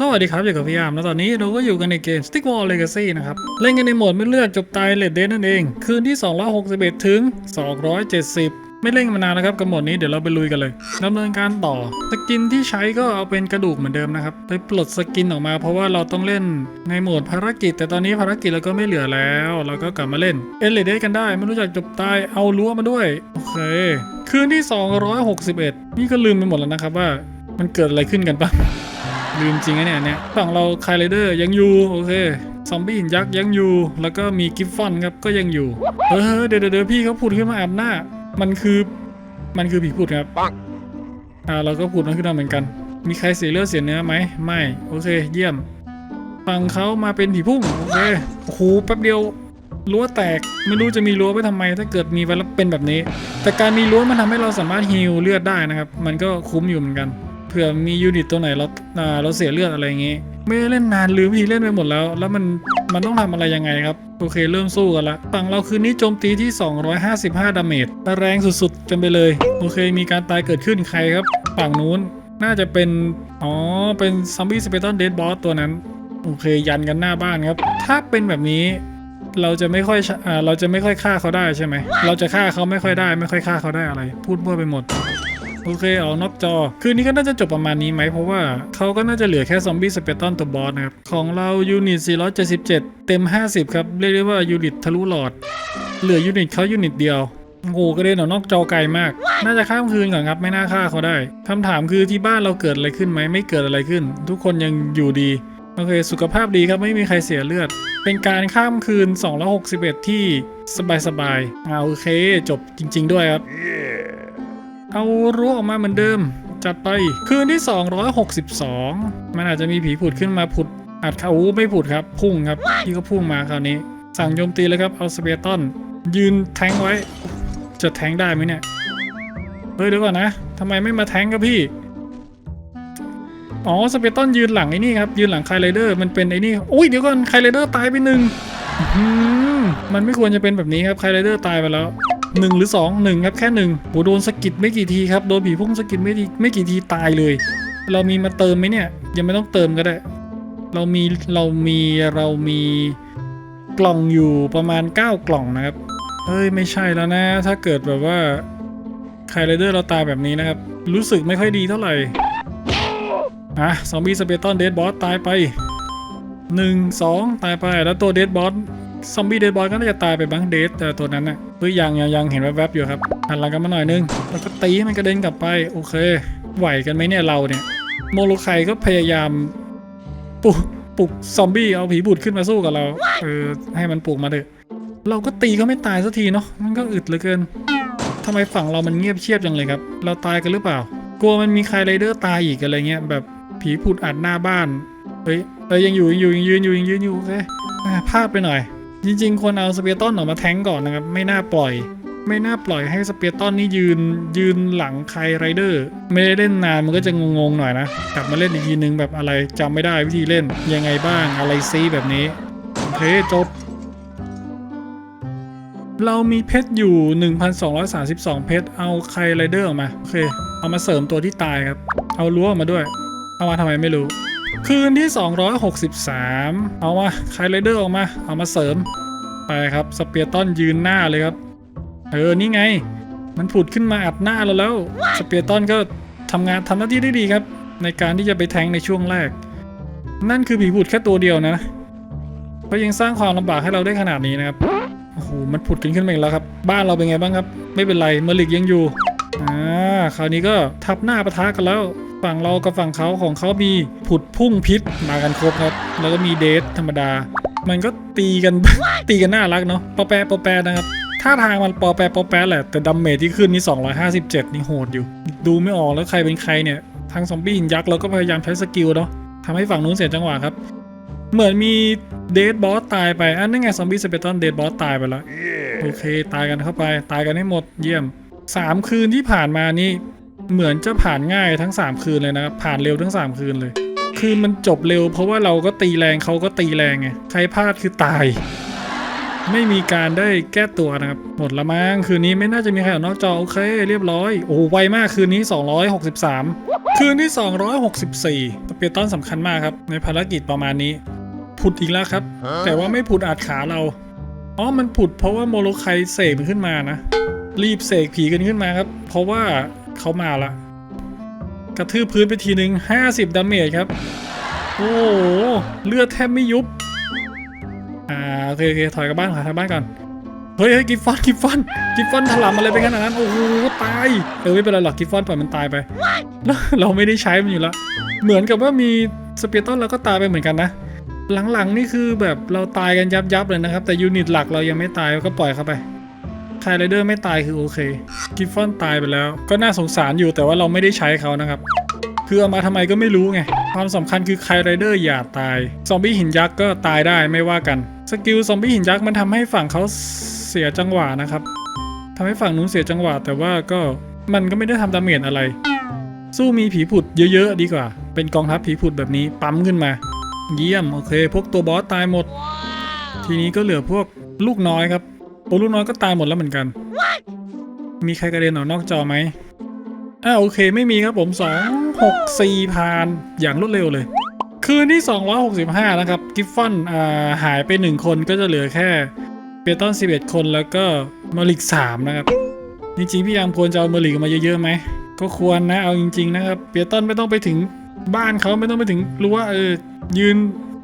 สวัสดีครับอยู่กับพี่ยามแล้วตอนนี้เราก็อยู่กันในเกม Stick Wall Legacy นะครับ เล่นกันในโหมดไม่เลือกจบตายเลดเดนนั่นเอง คืนที่ 261 ถึง 270 ไม่เล่นมานานนะครับกับโหมดนี้เดี๋ยวเราไปลุยกันเลยดำเนินการต่อ สกินที่ใช้ก็เอาเป็นกระดูกเหมือนเดิมนะครับ ไปปลดสกินออกมาเพราะว่าเราต้องเล่นในโหมดภารกิจ แต่ตอนนี้ภารกิจเราก็ไม่เหลือแล้ว เราก็กลับมาเล่นเอเลดเดกันได้ไม่รู้จักจบตายเอารั้วมาด้วยโอเค คืนที่ 261 นี่ก็ลืมไปหมดแล้วนะครับว่ามันเกิดอะไรขึ้นกันปะ ลืมจริงอะเนี่ยเนี่ยฝั่งเราคายไรเดอร์ยังอยู่ โอเค ซอมบี้หินยักษ์ยังอยู่ แล้วก็มีกิฟฟอนครับก็ยังอยู่ เออเดี๋ยวเดี๋ยวเดี๋ยวพี่เขาพูดขึ้นมาอัดหน้า มันคือมันคือผีพูดครับอ่าเราก็พูดมันขึ้นมาเหมือนกัน มีใครเสียเลือดเสียเนื้อไหมไม่โอเค เยี่ยมฝั่งเขามาเป็นผีพุ่งโอเคโอ้โหแป๊บเดียวรั้วแตกไม่รู้จะมีรั้วไว้ทำไม ถ้าเกิดมีไว้แล้วเป็นแบบนี้ แต่การมีรั้วมันทำให้เราสามารถฮิลเลือดได้นะครับ มันก็คุ้มอยู่เหมือนกัน ผื่อมียูนิตตัวไหนเราอ่าเราเสียเลือดอะไรอย่างงี้ ไม่ได้เล่นนานลืมวิธีเล่นไปหมดแล้ว แล้วมันมันต้องทำอะไรยังไงครับ โอเคเริ่มสู้กันละฝั่งเราคืนนี้โจมตีที่ 255 ดาเมจแรงสุดๆกันไปเลย โอเค มีการตายเกิดขึ้นใครครับ ฝั่งนู้นน่าจะเป็น อ๋อ เป็นซอมบี้สเปตันเดดบอสตัวนั้น โอเค ยันกันหน้าบ้านครับ ถ้าเป็นแบบนี้เราจะไม่ค่อยอ่าเราจะไม่ค่อยฆ่าเขาได้ใช่ไหม เราจะฆ่าเขาไม่ค่อยได้ ไม่ค่อยฆ่าเขาได้อะไร พูดมั่วไปหมด โอเคเอานอกจอ คืนนี้ก็น่าจะจบประมาณนี้ไหมเพราะว่าเขาก็น่าจะเหลือแค่ซอมบี้สเปตตอนตัวบอสนะครับ ของเรายูนิต 477 เต็ม 50 ครับ เรียกได้ว่ายูนิตทะลุหลอด เหลือยูนิตเขายูนิตเดียวโอ้โหกระเด็นออกนอกจอไกลมาก น่าจะข้ามคืนก่อนครับ ไม่น่าฆ่าเขาได้คำถามคือที่บ้านเราเกิดอะไรขึ้นไหมไม่เกิดอะไรขึ้น ทุกคนยังอยู่ดี โอเค สุขภาพดีครับ ไม่มีใครเสียเลือด เป็นการข้ามคืน 261 ที่สบายๆเอาโอเค จบจริง ๆ ด้วยครับ เอารั้วออกมาเหมือนเดิม จัดไปคืนที่ 262 มันอาจจะมีผีผุดขึ้นมาผุดอาจเขาอู้ไม่ผุดครับ พุ่งครับที่ก็พุ่งมาคราวนี้ สั่งโจมตีเลยครับเอาสเปียตอนยืนแทงไว้ จะแทงได้ไหมเนี่ยเฮ้ยเดี๋ยวก่อนนะทำไมไม่มาแทงกับพี่อ๋อสเปตอนยืนหลังไอ้นี่ครับ ยืนหลังไคลไรเดอร์มันเป็นไอ้นี่อุ้ยเดี๋ยวก่อนไคลไรเดอร์ตายไปหนึ่งมันไม่ควรจะเป็นแบบนี้ครับไคลไรเดอร์ตายไปแล้ว หนึ่งหรือสองหนึ่งครับแค่หนึ่งโหโดนสะกิดไม่กี่ทีครับ โดนผีพุ่งสะกิดไม่ทีไม่กี่ทีตายเลย เรามีมาเติมไหมเนี่ย ยังไม่ต้องเติมก็ได้ เรามีเรามีเรามีกล่องอยู่ประมาณ 9 กล่องนะครับเฮ้ยไม่ใช่แล้วนะ ถ้าเกิดแบบว่าไคลเดอร์เราตายแบบนี้นะครับ รู้สึกไม่ค่อยดีเท่าไหร่อะซอมบี้สเปตอนเดดบอสตายไปหนึ่งสองตายไปแล้วตัวเดดบอสซอมบี้เดดบอสก็น่าจะตายไปบ้างเดดแต่ตัวนั้นน่ะ ฮ้ยยังยังยังเห็นแวบๆอยู่ครับหันหลังกันมาหน่อยนึงแล้วก็ตีให้มันกระเด็นกลับไปโอเค ไหวกันไหมเนี่ยเราเนี่ย โมโลไคก็พยายามปลุกปลุกซอมบี้เอาผีบุดขึ้นมาสู้กับเราเออให้มันปลุกมาเถอะเราก็ตีเขาไม่ตายสักทีเนาะมันก็อึดเหลือเกินทำไมฝั่งเรามันเงียบเชียบจังเลยครับ เราตายกันหรือเปล่า กลัวมันมีใครไรเดอร์ตายอีกอะไรเงี้ยแบบผีผุดอัดหน้าบ้านเฮ้ยเอ้ยยังอยู่ยังอยู่ยังยืนอยู่ยังยืนอยู่โอเคอ่าพลาดไปหน่อย จริงๆควรเอาสเปียร์ตอนออกมาแทงก่อนนะครับ ไม่น่าปล่อย ไม่น่าปล่อยให้สเปียร์ตอนนี่ยืนยืนหลังใครไรเดอร์ ไม่ได้เล่นนานมันก็จะงงๆหน่อยนะ กลับมาเล่นอีกทีนึงแบบอะไรจำไม่ได้วิธีเล่นยังไงบ้างอะไรซีแบบนี้โอเคจบ เรามีเพชรอยู่ 1,232 เพชรเอาใครไรเดอร์ออกมาโอเค เอามาเสริมตัวที่ตายครับ เอารั้วออกมาด้วย เอามาทำไมไม่รู้ คืนที่ 263 เอามาใครไรเดอร์ออกมา เอามาเสริม ไปครับสเปียร์ตันยืนหน้าเลยครับ เออ นี่ไง มันผุดขึ้นมาอัดหน้าเราแล้วสเปียร์ตันก็ทำงานทำหน้าที่ได้ดีครับ ในการที่จะไปแทงในช่วงแรก นั่นคือผีผุดแค่ตัวเดียวนะก็ยังสร้างความลำบากให้เราได้ขนาดนี้นะครับโอ้โหมันผุดกันขึ้นมาอีกแล้วครับ บ้านเราเป็นไงบ้างครับ ไม่เป็นไรเมลิกยังอยู่อ่าคราวนี้ก็ทับหน้าปะทะกันแล้ว ฝั่งเรากับฝั่งเขาของเขามีผุดพุ่งพิษมากันครบครับ แล้วก็มีเดทธรรมดา มันก็ตีกัน ตีกันน่ารักเนาะปอแปะปอแปะนะครับท่าทางมันปอแปะปอแปะแหละ แต่ดัมเมจที่ขึ้นนี่ 257 นี่โหดอยู่ ดูไม่ออกแล้วใครเป็นใครเนี่ย ทางซอมบี้หินยักษ์เราก็พยายามใช้สกิลเนาะทำให้ฝั่งนู้นเสียจังหวะครับ เหมือนมีเดดบอสตายไปอันนั้นไงซอมบี้สเปตอนเดดบอสตายไปแล้ว โอเค ตายกันเข้าไป ตายกันให้หมด เยี่ยม 3 คืนที่ผ่านมานี่ เหมือนจะผ่านง่ายทั้ง 3 คืนเลยนะครับผ่านเร็วทั้ง 3 คืนเลย คือมันจบเร็ว เพราะว่าเราก็ตีแรงเขาก็ตีแรงไงใครพลาดคือตาย ไม่มีการได้แก้ตัวนะครับ หมดละมั้งคืนนี้ไม่น่าจะมีใครออกนอกจอโอเค เรียบร้อยโอ้ไวมากคืนนี้ 263 คืนที่ 264สเปียร์ตันสำคัญมากครับในภารกิจประมาณนี้ผุดอีกแล้วครับ แต่ว่าไม่ผุดอาจขาเราอ๋อมันผุดเพราะว่าโมโลไคเสกมันขึ้นมานะ รีบเสกผีกันขึ้นมาครับ เพราะว่า เขามาละ กระทืบพื้นไปทีหนึ่ง50 ดาเมจครับ โอ้โห เลือดแทบไม่ยุบ อ่า โอเคโอเคถอยกลับบ้านถอยกลับบ้านก่อน เฮ้ยเฮ้ยกิฟฟอนกิฟฟอนกิฟฟอนถลำอะไรไปขนาดนั้น โอ้โห ตาย เออไม่เป็นไรหรอกกิฟฟอนปล่อยมันตายไป เราไม่ได้ใช้มันอยู่แล้ว เหมือนกับว่ามีสเปียร์ตันเราก็ตายไปเหมือนกันนะหลังๆนี่คือแบบเราตายกันยับยับๆเลยนะครับ แต่ยูนิตหลักเรายังไม่ตายก็ปล่อยเข้าไป ไทไรเดอร์ไม่ตายคือโอเคกิฟฟอนตายไปแล้ว ก็น่าสงสารอยู่แต่ว่าเราไม่ได้ใช้เขานะครับ คือเอามาทำไมก็ไม่รู้ไง ความสำคัญคือไคไรเดอร์อย่าตาย ซอมบี้หินยักษ์ก็ตายได้ไม่ว่ากัน สกิลซอมบี้หินยักษ์มันทำให้ฝั่งเขาเสียจังหวะนะครับทำให้ฝั่งนู้นเสียจังหวะ แต่ว่าก็มันก็ไม่ได้ทำดาเมจอะไร สู้มีผีผุดเยอะๆดีกว่า เป็นกองทัพผีผุดแบบนี้ปั๊มขึ้นมา เยี่ยมโอเค พวกตัวบอสตายหมด ทีนี้ก็เหลือพวกลูกน้อยครับ โอ้ลูกน้อยก็ตายหมดแล้วเหมือนกัน มีใครกระเด็นออกนอกจอไหมอ่าโอเคไม่มีครับผม 2 6 4ผ่านอย่างรวดเร็วเลย คืนที่ 265 นะครับ กิฟฟอนอ่าหายไป 1 คนก็จะเหลือแค่เปียตัน11 คนแล้วก็มาริก 3 นะครับ จริงๆ พี่ยามควรจะเอามาริกมาเยอะๆไหม ก็ควรนะเอาจริง ๆ นะครับ เปียตันไม่ต้องไปถึงบ้านเขาไม่ต้องไปถึงรู้ว่าเออยืน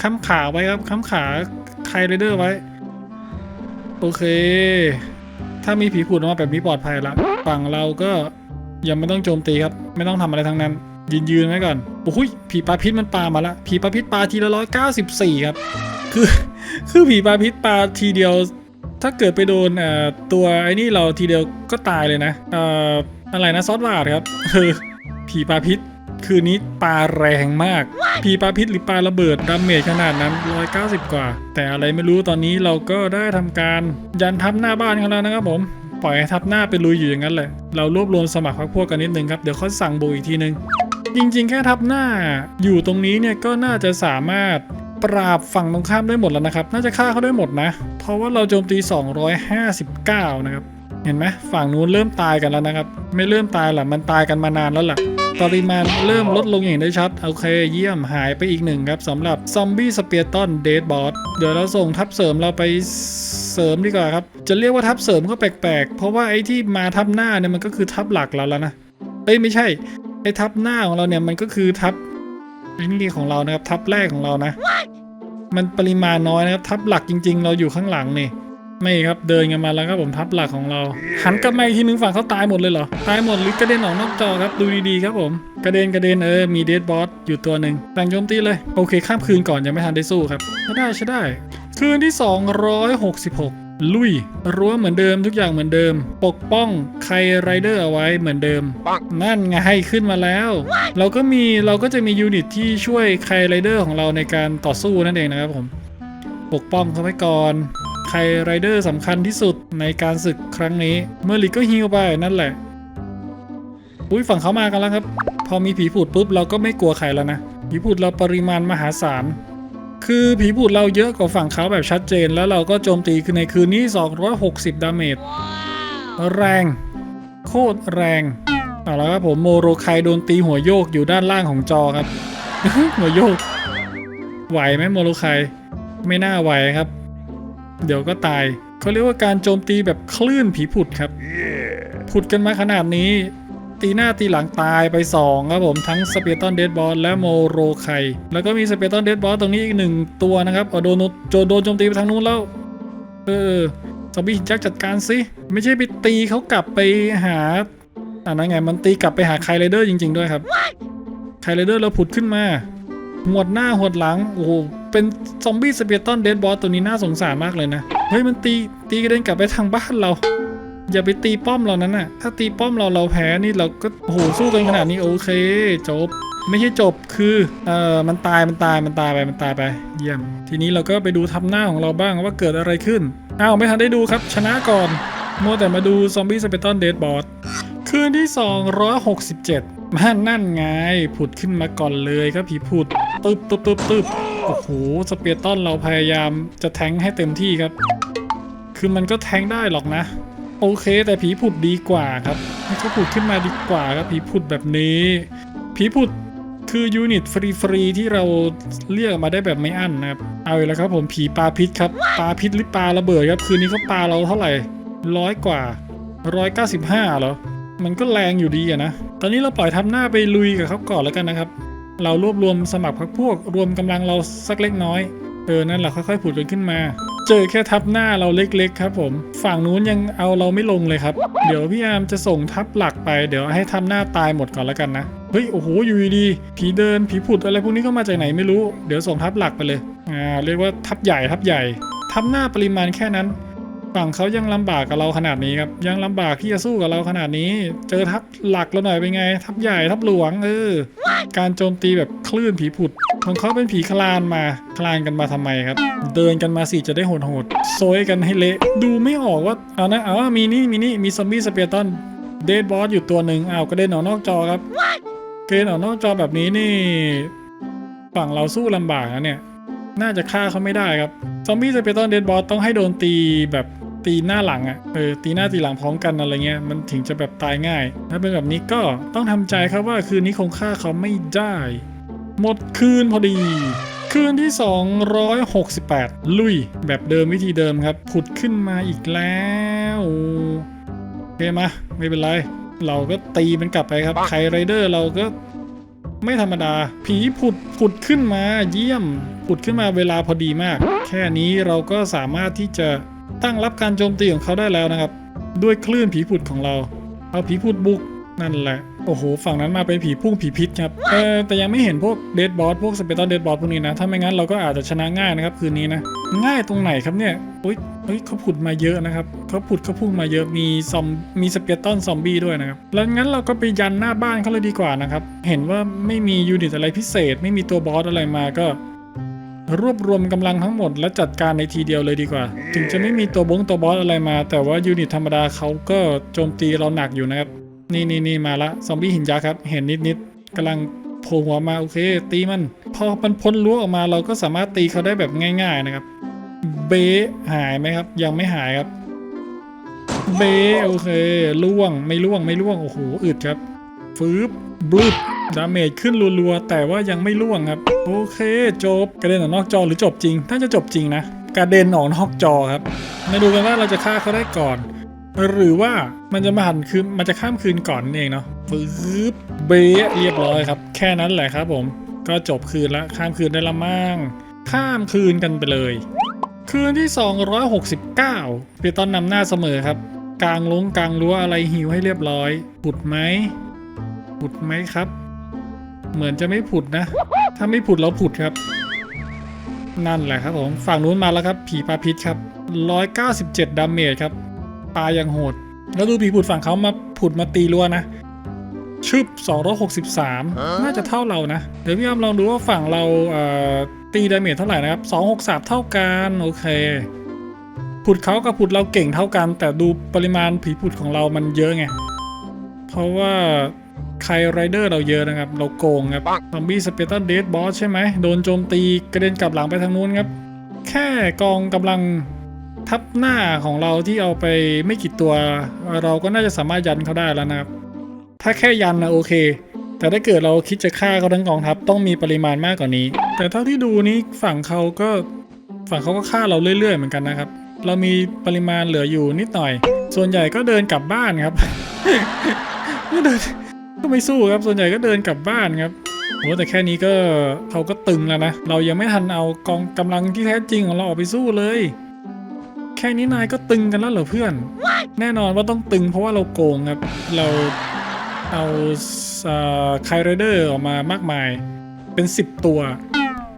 ค้ำขาไว้ครับค้ำขาไคไรเดอร์ไว้ โอเค ถ้ามีผีผุดออกมาแบบนี้ปลอดภัยละฝั่งเราก็ยังไม่ต้องโจมตีครับ ไม่ต้องทำอะไรทั้งนั้น ยืนยืนไว้ก่อนโอ้ยผีปลาพิษมันปลามาละผีปลาพิษปลาทีละร้อยเก้าสิบสี่ครับ คือคือผีปลาพิษปลาทีเดียว ถ้าเกิดไปโดนเอ่อตัวไอ้นี่เราทีเดียวก็ตายเลยนะเอ่ออะไรนะซอสบาดครับคือผีปลาพิษ คืนนี้ปลาแรงมากผีปลาพิษหรือปลาระเบิดดาเมจขนาดนั้น 190 กว่า แต่อะไรไม่รู้ตอนนี้เราก็ได้ทำการยันทับหน้าบ้านกันแล้วนะครับผมปล่อยให้ทับหน้าไปลุยอยู่อย่างนั้นแหละ เรารวบรวมสมัครพรรคพวกกันนิดนึงครับ เดี๋ยวเขาสั่งบุกอีกทีนึง จริงๆ แค่ทับหน้าอยู่ตรงนี้เนี่ยก็น่าจะสามารถปราบฝั่งตรงข้ามได้หมดแล้วนะครับ น่าจะฆ่าเขาได้หมดนะ เพราะว่าเราโจมตี 259 นะครับ เห็นไหมฝั่งนู้นเริ่มตายกันแล้วนะครับ ไม่เริ่มตายหรอกมันตายกันมานานแล้วล่ะ ปริมาณเริ่มลดลงอย่างได้ชัด โอเค เยี่ยมหายไปอีกหนึ่งครับสำหรับซอมบี้สเปียร์ตันเดดบอสเดี๋ยวเราส่งทัพเสริมเราไปเสริมดีกว่าครับ จะเรียกว่าทัพเสริมก็แปลกๆ เพราะว่าไอ้ที่มาทัพหน้าเนี่ยมันก็คือทัพหลักเราแล้วนะเอ้ยไม่ใช่ไอ้ทัพหน้าของเราเนี่ยมันก็คือทัพไอ้นี่ของเรานะครับทัพแรกของเรานะ มันปริมาณน้อยนะครับทัพหลักจริง ๆ เราอยู่ข้างหลังนี่ ไม่ครับเดินกันมาแล้วครับผมทัพหลักของเรา หันกลับมาอีกทีนึงฝั่งเขาตายหมดเลยเหรอตายหมดหรือกระเด็นออกนอกจอครับดูดีๆครับผม กระเด็นกระเด็นเออมีเดดบอสอยู่ตัวหนึ่งแต่งโจมตีเลยโอเคข้ามคืนก่อนยังไม่ทันได้สู้ครับใช้ได้ใช้ได้ คืนที่ 266ลุยรั้วเหมือนเดิมทุกอย่างเหมือนเดิม ปกป้องใครไรเดอร์เอาไว้เหมือนเดิม นั่นไงขึ้นมาแล้ว เราก็มีเราก็จะมียูนิตที่ช่วยใครไรเดอร์ของเราในการต่อสู้นั่นเองนะครับผม ปกป้องเขาไว้ก่อน ใครไรเดอร์สำคัญที่สุดในการศึกครั้งนี้ เมื่อลิกก็ฮิวไปนั่นแหละ อุ้ยฝั่งเขามากันแล้วครับ พอมีผีผุดปุ๊บเราก็ไม่กลัวใครแล้วนะ ผีผุดเราปริมาณมหาศาล คือผีผุดเราเยอะกว่าฝั่งเขาแบบชัดเจน แล้วเราก็โจมตีคือในคืนนี้ 260 ดาเมจ แรง โคตรแรง เอาละครับผมโมโรไคโดนตีหัวโยกอยู่ด้านล่างของจอครับ หัวโยก ไหวไหมโมโรไคไม่น่าไหวครับ เดี๋ยวก็ตายเขาเรียกว่าการโจมตีแบบคลื่นผีผุดครับ ผุดกันมาขนาดนี้ ตีหน้าตีหลังตายไป 2 ครับผมทั้งสเปียตันเดดบอสและโมโรไคแล้วก็มีสเปียตันเดดบอสตรงนี้อีกหนึ่งตัวนะครับโดนโจโดนโจมตีไปทางนู้นแล้ว เออซอมบี้หินยักษ์จัดการสิไม่ใช่ไปตีเขากลับไปหาอ่านั่นไงมันตีกลับไปหาไคไรเดอร์จริง ๆ ด้วยครับไคไรเดอร์เราผุดขึ้นมาหวดหน้าหวดหลังโอ้ เป็นซอมบี้สเปียตันเดดบอสตัวนี้น่าสงสารมากเลยนะ เฮ้ยมันตีตีกระเด็นกลับไปทางบ้านเรา อย่าไปตีป้อมเรานั้นน่ะ ถ้าตีป้อมเราเราแพ้นี่เราก็โหสู้กันขนาดนี้โอเคจบไม่ใช่จบคือเอ่อมันตายมันตายมันตายไปมันตายไป เยี่ยม ทีนี้เราก็ไปดูทับหน้าของเราบ้างว่าเกิดอะไรขึ้นอ้าวไม่ทันได้ดูครับ ชนะก่อนมัวแต่มาดูซอมบี้สเปตันเดดบอสคืนที่ 267มันนั่นไง ผุดขึ้นมาก่อนเลยครับผีผุดตึบตึบตึบตึบ โอ้โห สเปียร์ตันเราพยายามจะแทงให้เต็มที่ครับ คือมันก็แทงได้หรอกนะ โอเค แต่ผีผุดดีกว่าครับให้เขาผุดขึ้นมาดีกว่าครับผีผุดแบบนี้ ผีผุดคือยูนิตฟรีๆที่เราเรียกมาได้แบบไม่อั้นนะครับ เอาอีกแล้วครับผมผีปลาพิษครับ ปลาพิษหรือปลาระเบิดครับ คืนนี้เขาปลาเราเท่าไหร่ร้อยกว่าร้อยเก้าสิบห้าเหรอ มันก็แรงอยู่ดีอะนะ ตอนนี้เราปล่อยทำหน้าไปลุยกับเขาก่อนแล้วกันนะครับ เรารวบรวมสมัครพรรคพวก รวมกำลังเราสักเล็กน้อย เออ นั่นแหละค่อยๆผุดกันขึ้นมา เจอแค่ทับหน้าเราเล็กๆ ครับผม ฝั่งนู้นยังเอาเราไม่ลงเลยครับ เดี๋ยวพี่อามจะส่งทับหลักไปเดี๋ยวให้ทับหน้าตายหมดก่อนแล้วกันนะ เฮ้ย โอ้โห อยู่ดีๆผีเดินผีผุดอะไรพวกนี้ก็มาจากไหนไม่รู้ เดี๋ยวส่งทับหลักไปเลย อ่า เรียกว่าทับใหญ่ทับใหญ่ ทับหน้าปริมาณแค่นั้น ฝั่งเขายังลำบากกับเราขนาดนี้ครับยังลำบากที่จะสู้กับเราขนาดนี้ เจอทัพหลักเราหน่อยเป็นไง ทัพใหญ่ทัพหลวงเออการโจมตีแบบคลื่นผีผุด ของเขาเป็นผีคลานมาคลานกันมาทำไมครับ เดินกันมาสิจะได้โหดโหดๆโซยกันให้เละดูไม่ออกว่าเอานะเอามีนี่มีนี่มีซอมบี้สเปียร์ตันเดดบอสอยู่ตัวหนึ่งอ้าวกระเด็นออกนอกจอครับกระเด็นออกนอกจอแบบนี้นี่ ฝั่งเราสู้ลำบากนะเนี่ยน่าจะฆ่าเขาไม่ได้ครับ ซอมบี้สเปเตอร์เดดบอสต้องให้โดนตีแบบ ตีหน้าหลังอะ่ะเออตีหน้าตีหลังพร้อมกันอะไรเงี้ยมันถึงจะแบบตายง่าย ถ้าเป็นแบบนี้ก็ต้องทำใจครับว่าคืนนี้คงฆ่าเขาไม่ได้ หมดคืนพอดี คืนที่ 268 ลุย แบบเดิมวิธีเดิมครับ ผุดขึ้นมาอีกแล้วโอเคมาไม่เป็นไร เราก็ตีมันกลับไปครับไคไรเดอร์เราก็ไม่ธรรมดา ผีผุดผุดขึ้นมาเยี่ยม ผุดขึ้นมาเวลาพอดีมาก แค่นี้เราก็สามารถที่จะ ตั้งรับการโจมตีของเขาได้แล้วนะครับ ด้วยคลื่นผีผุดของเรา เอาผีผุดบุกนั่นแหละ โอ้โห ฝั่งนั้นมาเป็นผีพุ่งผีพิษครับ เออแต่ยังไม่เห็นพวกเดดบอสพวกสเปตอร์เดดบอสพวกนี้นะ ถ้าไม่งั้นเราก็อาจจะชนะง่ายนะครับ คืนนี้นะ ง่ายตรงไหนครับเนี่ยอุ้ยเฮ้ยเขาผุดมาเยอะนะครับเขาผุดเขาพุ่งมาเยอะ มีซอม มีสเปตอนซอมบี้ด้วยนะครับ แล้วงั้นเราก็ไปยันหน้าบ้านเขาเลยดีกว่านะครับ เห็นว่าไม่มียูนิตอะไรพิเศษ ไม่มีตัวบอสอะไรมาก็ รวบรวมกำลังทั้งหมดและจัดการในทีเดียวเลยดีกว่า ถึงจะไม่มีตัวบงตัวบอสอะไรมา แต่ว่ายูนิตธรรมดาเขาก็โจมตีเราหนักอยู่นะครับ นี่นี่นี่มาละซอมบี้หินยักษ์ครับ เห็นนิดนิดกำลังโผล่หัวมาโอเค ตีมัน พอมันพ้นรั้วออกมาเราก็สามารถตีเขาได้แบบง่าย ๆนะครับ เบหายไหมครับ ยังไม่หายครับ เบโอเคล่วงไม่ล่วงไม่ล่วงโอ้โหอึดครับ ฟืบบึบดาเมจขึ้นรัวๆ แต่ว่ายังไม่ล่วงครับ โอเค จบ กระเด็นออกนอกจอหรือจบจริง ถ้าจะจบจริงนะ กระเด็นออกนอกจอครับมาดูกันว่าเราจะฆ่าเขาได้ก่อน หรือว่ามันจะมาหันคืนมันจะข้ามคืนก่อนเองเนาะฟืบเบะเรียบร้อยครับ แค่นั้นแหละครับผม ก็จบคืนละข้ามคืนได้ละมั่งข้ามคืนกันไปเลย คืนที่ 269เปียตอนนำหน้าเสมอครับ กลางลงกลางรั้วอะไรหิวให้เรียบร้อยผุดไหม ผุดไหมครับ เหมือนจะไม่ผุดนะ ถ้าไม่ผุดเราผุดครับ นั่นแหละครับผม ฝั่งนู้นมาแล้วครับ ผีปลาพิษครับ 197 ดาเมจครับ ปลายังโหด แล้วดูผีผุดฝั่งเขามาผุดมาตีรั้วนะชึบ263 น่าจะเท่าเรานะ เดี๋ยวพี่อ้อมลองดูว่าฝั่งเราเตีดาเมจเท่าไหร่นะครับ 263 เท่ากันโอเคผุดเขากับผุดเราเก่งเท่ากัน แต่ดูปริมาณผีผุดของเรามันเยอะไง เพราะว่า ใครไรเดอร์เราเยอะนะครับ เราโกงครับซอมบี้สเปเตอร์เดดบอสใช่ไหมโดนโจมตีกระเด็นกลับหลังไปทางนู้นครับ แค่กองกำลังทับหน้าของเราที่เอาไปไม่กี่ตัว เราก็น่าจะสามารถยันเขาได้แล้วนะครับ ถ้าแค่ยันนะโอเค แต่ถ้าเกิดเราคิดจะฆ่าเขาทั้งกองทัพต้องมีปริมาณมากกว่านี้ แต่เท่าที่ดูนี้ฝั่งเขาก็ฝั่งเขาก็ฆ่าเราเรื่อย ๆ เหมือนกันนะครับ เรามีปริมาณเหลืออยู่นิดหน่อย ส่วนใหญ่ก็เดินกลับบ้านครับก็เดิน ก็ไม่สู้ครับ ส่วนใหญ่ก็เดินกลับบ้านครับโหแต่แค่นี้ก็เขาก็ตึงแล้วนะ เรายังไม่ทันเอากองกำลังที่แท้จริงของเราออกไปสู้เลย แค่นี้นายก็ตึงกันแล้วเหรอเพื่อน แน่นอนว่าต้องตึงเพราะว่าเราโกงครับ เราเอาไคไรเดอร์ออกมามากมาย เป็น 10 ตัว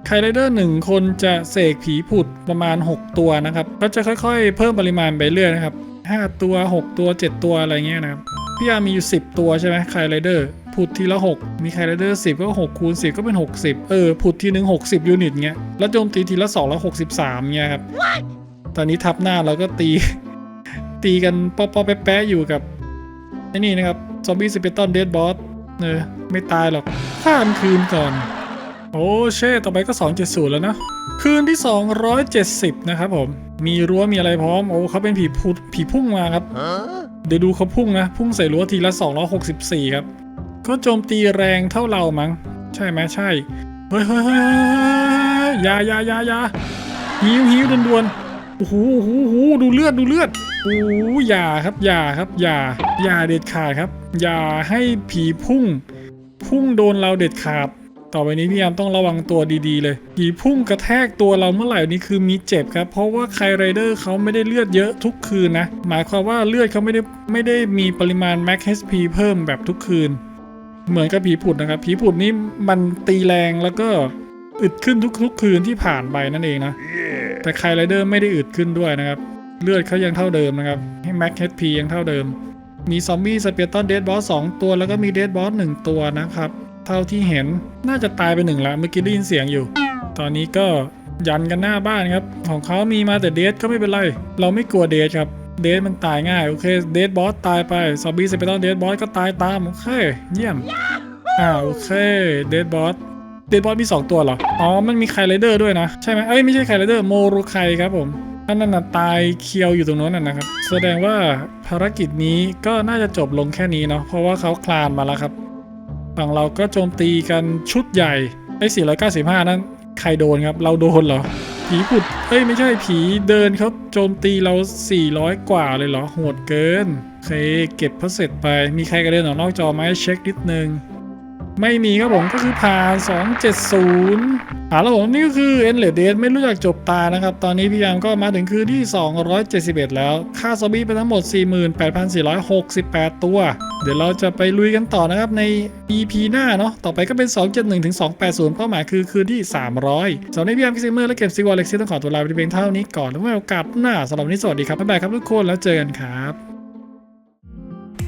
ไคไรเดอร์หนึ่งคนจะเสกผีผุดประมาณ 6 ตัวนะครับก็จะค่อยๆ เพิ่มปริมาณไปเรื่อยนะครับ 5 ตัว 6 ตัว 7 ตัวอะไรเงี้ยนะครับ พี่อามีอยู่ 10 ตัวใช่ไหมไคไรเดอร์ผุดทีละ 6 มีไคไรเดอร์ 10 ก็ 6 คูณ 10 ก็เป็น 60 เออผุดทีหนึ่ง60 ยูนิตเงี้ย แล้วโจมตีทีละ263เงี้ยครับ ตอนนี้ทับหน้าเราก็ตี ตีกันป๊อปๆแป๊ะๆอยู่กับไอ้นี่นะครับ ซอมบี้สเปตตอนเดดบอสเออไม่ตายหรอก ข้ามคืนก่อน โอ้เช่ ต่อไปก็ 270 แล้วนะ คืนที่ 270 นะครับผม มีรั้วมีอะไรพร้อม โอ้เขาเป็นผีพุดผีพุ่งมาครับ ดี๋ยวดูเขาพุ่งนะ พุ่งใส่รั้วทีละ 264 ครับก็โจมตีแรงเท่าเรามั้ง ใช่ไหมใช่ เฮ้ยเฮ้ยเฮ้ยเฮ้ยเฮ้ยอยาอยาอยาอยาหิวหิวด่วนๆโอ้โหโอ้โหโอ้โหดูเลือดดูเลือดโอ้ยอย่าครับอย่าครับอย่าอย่าเด็ดขาดครับ อย่าให้ผีพุ่ง พุ่งโดนเราเด็ดขาด ต่อไปนี้พี่ยามต้องระวังตัวดีๆเลยผีพุ่งกระแทกตัวเราเมื่อไหร่นี่คือมีเจ็บครับ เพราะว่าไคไรเดอร์เขาไม่ได้เลือดเยอะทุกคืนนะ หมายความว่าเลือดเขาไม่ได้ไม่ได้มีปริมาณ Max HP เพิ่มแบบทุกคืน เหมือนกับผีผุดนะครับ ผีผุดนี่มันตีแรงแล้วก็อึดขึ้นทุกๆ คืนที่ผ่านไปนั่นเองนะ แต่ไคไรเดอร์ไม่ได้อึดขึ้นด้วยนะครับ เลือดเขายังเท่าเดิมนะครับ ให้ Max HP ยังเท่าเดิม มีซอมบี้สเปียร์ตันเดดบอสสองตัวแล้วก็มีเดดบอสหนึ่งตัวนะครับ เท่าที่เห็นน่าจะตายไปหนึ่งล้วเมื่อกี้ได้ยินเสียงอยู่ ตอนนี้ก็ยันกันหน้าบ้านครับ ของเขามีมาแต่เดดก็ไม่เป็นไร เราไม่กลัวเดดครับ เดดมันตายง่าย โอเค เดดบอสตายไปซอมบี้สเปเตอร์เดดบอสก็ตายตาม โอเค เยี่ยม อ่าโอเค เดดบอส เดดบอสมี 2 ตัวเหรอ อ๋อ มันมีไคไรเดอร์ด้วยนะ ใช่ไหมเอ้ย ไม่ใช่ไคไรเดอร์โมโรไคครับผมอันนั้นน่ะตายเคียวอยู่ตรงโน้นน่ะนะครับ แสดงว่าภารกิจนี้ก็น่าจะจบลงแค่นี้เนาะเพราะว่าเขาคลานมาแล้วครับ ฝั่งเราก็โจมตีกันชุดใหญ่ไอ้495 นั้น ใครโดนครับ เราโดนเหรอ ผีผุดเอ้ย ไม่ใช่ผีเดินเขาโจมตีเรา 400 กว่าเลยเหรอ โหดเกิน โอเค เก็บพัสเสร็จไปมีใครกระเด็นออกนอกจอไหมเช็คนิดนึง ไม่มีครับผมก็คือผ่าน 270อ่าแล้วผมนี่ก็คือเอ็นเลดเดไม่รู้จักจบตานะครับ ตอนนี้พี่ยามก็มาถึงคืนที่ 271 แล้ว ค่าซอมบี้ไปทั้งหมด 48,468 ตัว เดี๋ยวเราจะไปลุยกันต่อนะครับใน EP หน้าเนาะต่อไปก็เป็น 271ถึง280 เป้าหมายคือคืนที่ 300สำหรับพี่ยามกิซิเมอร์และเก็บซิวอลเล็กซี่ต้องขอตัวลาไปเพียงเท่านี้ก่อนแล้วไว้โอกาสหน้าสำหรับวันนี้สวัสดีครับบ๊ายบายครับทุกคนแล้วเจอกันครับ